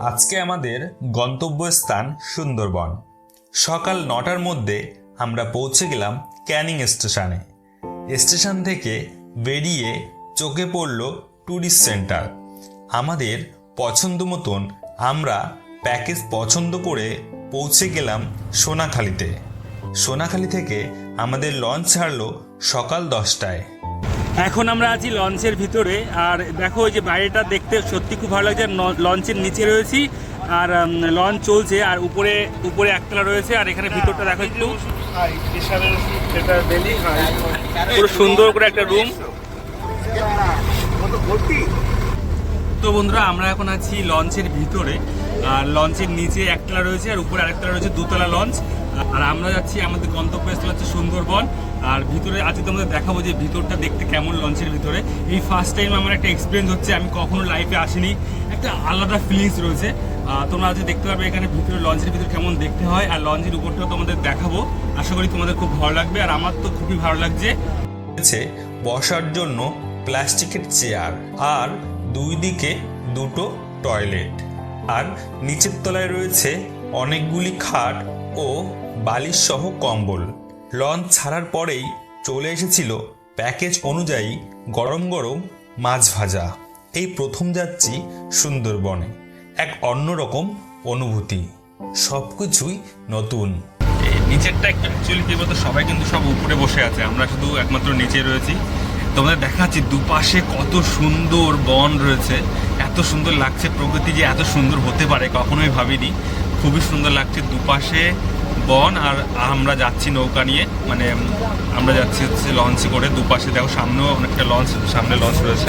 আজকে আমাদের গন্তব্যস্থান সুন্দরবন। সকাল নটার মধ্যে আমরা পৌঁছে গেলাম ক্যানিং স্টেশনে। স্টেশন থেকে বেরিয়ে চোখে পড়ল ট্যুরিস্ট সেন্টার। আমাদের পছন্দ মতন আমরা প্যাকেজ পছন্দ করে পৌঁছে গেলাম সোনাখালিতে। সোনাখালি থেকে আমাদের লঞ্চ ছাড়লো সকাল দশটায়। এখন আমরা আছি লঞ্চের ভিতরে। আর দেখো, ওই যে বাইরেটা দেখতে সত্যি খুব ভালো লাগছে। লঞ্চের নিচে রয়েছি। আর লঞ্চ চলছে। আর উপরে উপরে একতলা রয়েছে। আর এখানে ভিতরটা দেখো একটু। পুরো সুন্দর করে একটা রুম তো বন্ধুরা, আমরা এখন আছি লঞ্চের ভিতরে। আর লঞ্চের নিচে একতলা রয়েছে। আর উপরে আরেকতলা রয়েছে দুতলা লঞ্চ। আর আমরা যাচ্ছি আমাদের গন্তব্যস্থল হচ্ছে সুন্দরবন। আর ভিতরে আজকে তোমাদের দেখাবো যে ভিতরটা দেখতে কেমন লঞ্চের ভিতরে। এই ফার্স্ট টাইম আমার একটা এক্সপিরিয়েন্স হচ্ছে, আমি কখনো লাইফে আসিনি। একটা আলাদা ফিলিংস রয়েছে। তোমরা আজকে দেখতে পারবে এখানে ভিতরে লঞ্চের ভিতরে কেমন দেখতে হয়, আর লঞ্চের উপরটাও তোমাদের দেখাবো। আশা করি তোমাদের খুব ভালো লাগবে, আর আমার তো খুবই ভালো লাগছে। বসার জন্য প্লাস্টিকের চেয়ার, আর দুই দিকে দুটো টয়লেট। আর নিচের তলায় রয়েছে অনেকগুলি খাট ও বালিশ সহ কম্বল। লঞ্চ ছাড়ার পরেই চলে এসেছিল প্যাকেজ অনুযায়ী গরম গরম মাছ ভাজা। এই প্রথম যাচ্ছি সুন্দরবনে, এক অন্যরকম অনুভূতি। সব কিছুই নতুন নিচেরটা অ্যাকচুয়ালি কি বলতো, সবাই কিন্তু সব উপরে বসে আছে, আমরা শুধু একমাত্র নিচে রয়েছি। তোমাদের দেখাচ্ছি দুপাশে কত সুন্দর বন রয়েছে, এত সুন্দর লাগছে প্রকৃতি যে এত সুন্দর হতে পারে, কখনোই ভাবিনি। খুবই সুন্দর লাগছে দুপাশে বন আর আমরা যাচ্ছি নৌকা নিয়ে মানে আমরা যাচ্ছি হচ্ছে লঞ্চে করে দুপাশে। দেখো, সামনেও অনেকটা লঞ্চ সামনে লঞ্চ রয়েছে।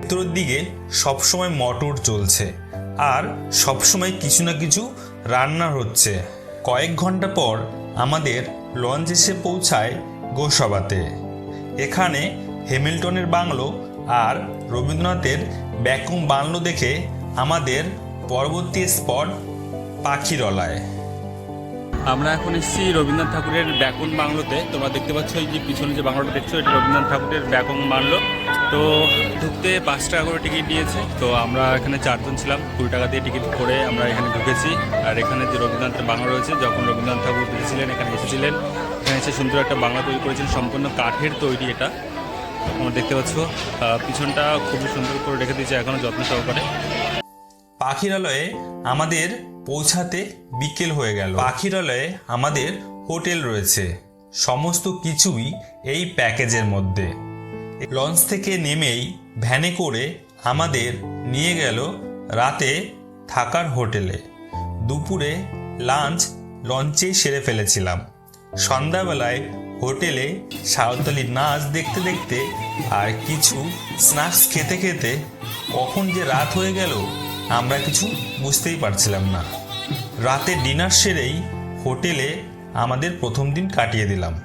ভেতরের দিকে সবসময় মটর চলছে আর সবসময় কিছু না কিছু রান্না হচ্ছে। কয়েক ঘণ্টা পর আমাদের লঞ্চ এসে পৌঁছায় গোসাবাতে। এখানে হ্যামিল্টনের বাংলো আর রবীন্দ্রনাথের ব্যাকুম বাংলো দেখে আমাদের পরবর্তী স্পট পাখিরলায়। আমরা এখন এসেছি রবীন্দ্রনাথ ঠাকুরের ব্যাকন বাংলোতে। তোমরা দেখতে পাচ্ছ এই যে পিছনে যে বাংলোটা দেখছ, এটা রবীন্দ্রনাথ ঠাকুরের ব্যাকন বাংলো। তো ঢুকতে পাঁচ টাকা করে টিকিট নিয়েছে। তো আমরা এখানে চারজন ছিলাম, কুড়ি টাকা দিয়ে টিকিট করে আমরা এখানে ঢুকেছি। আর এখানে যে রবীন্দ্রনাথের বাংলা রয়েছে, যখন রবীন্দ্রনাথ ঠাকুর এসেছিলেন, এখানে এসেছিলেন। এখানে এসে সুন্দর একটা বাংলা তৈরি করেছেন, সম্পূর্ণ কাঠের তৈরি এটা। তোমরা দেখতে পাচ্ছ পিছনটা খুবই সুন্দর করে রেখে দিয়েছে এখনও যত্ন সহকারে। পাখিরালয়ে আমাদের পৌঁছাতে বিকেল হয়ে গেল। পাখিরালয়ে আমাদের হোটেল রয়েছে। সমস্ত কিছুই এই প্যাকেজের মধ্যে। লঞ্চ থেকে নেমেই ভ্যানে করে আমাদের নিয়ে গেল রাতে থাকার হোটেলে। দুপুরে লাঞ্চ লঞ্চেই সেরে ফেলেছিলাম। সন্ধ্যাবেলায় হোটেলে সাঁওতালি নাচ দেখতে দেখতে আর কিছু স্ন্যাক্স খেতে খেতে কখন যে রাত হয়ে গেল আমরা কিছু বুঝতেই পারছিলাম না। রাতে ডিনার সেরেই হোটেলে আমাদের প্রথম দিন কাটিয়ে দিলাম।